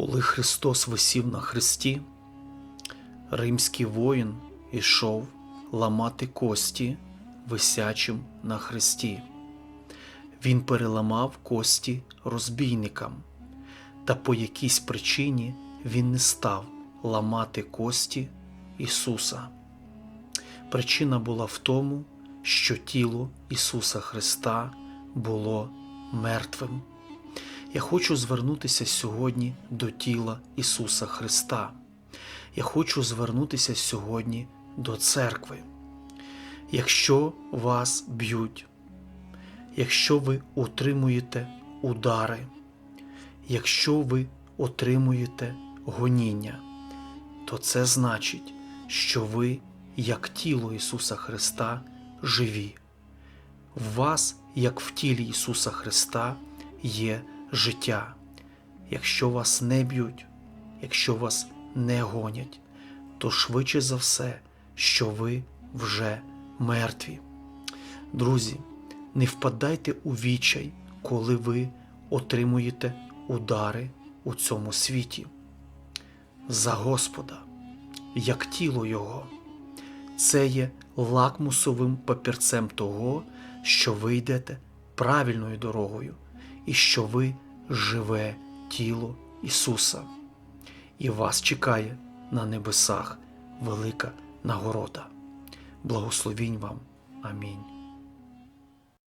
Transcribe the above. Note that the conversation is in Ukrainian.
Коли Христос висів на хресті, римський воїн ішов ламати кості висячим на хресті. Він переламав кості розбійникам, та по якійсь причині він не став ламати кості Ісуса. Причина була в тому, що тіло Ісуса Христа було мертвим. Я хочу звернутися сьогодні до тіла Ісуса Христа. Я хочу звернутися сьогодні до церкви. Якщо вас б'ють, якщо ви отримуєте удари, якщо ви отримуєте гоніння, то це значить, що ви, як тіло Ісуса Христа, живі. В вас, як в тілі Ісуса Христа, є життя. Якщо вас не б'ють, якщо вас не гонять, то швидше за все, що ви вже мертві. Друзі, не впадайте у відчай, коли ви отримуєте удари у цьому світі. За Господа, як тіло Його, це є лакмусовим папірцем того, що ви йдете правильною дорогою і що ви живе тіло Ісуса. І вас чекає на небесах велика нагорода. Благословінь вам. Амінь.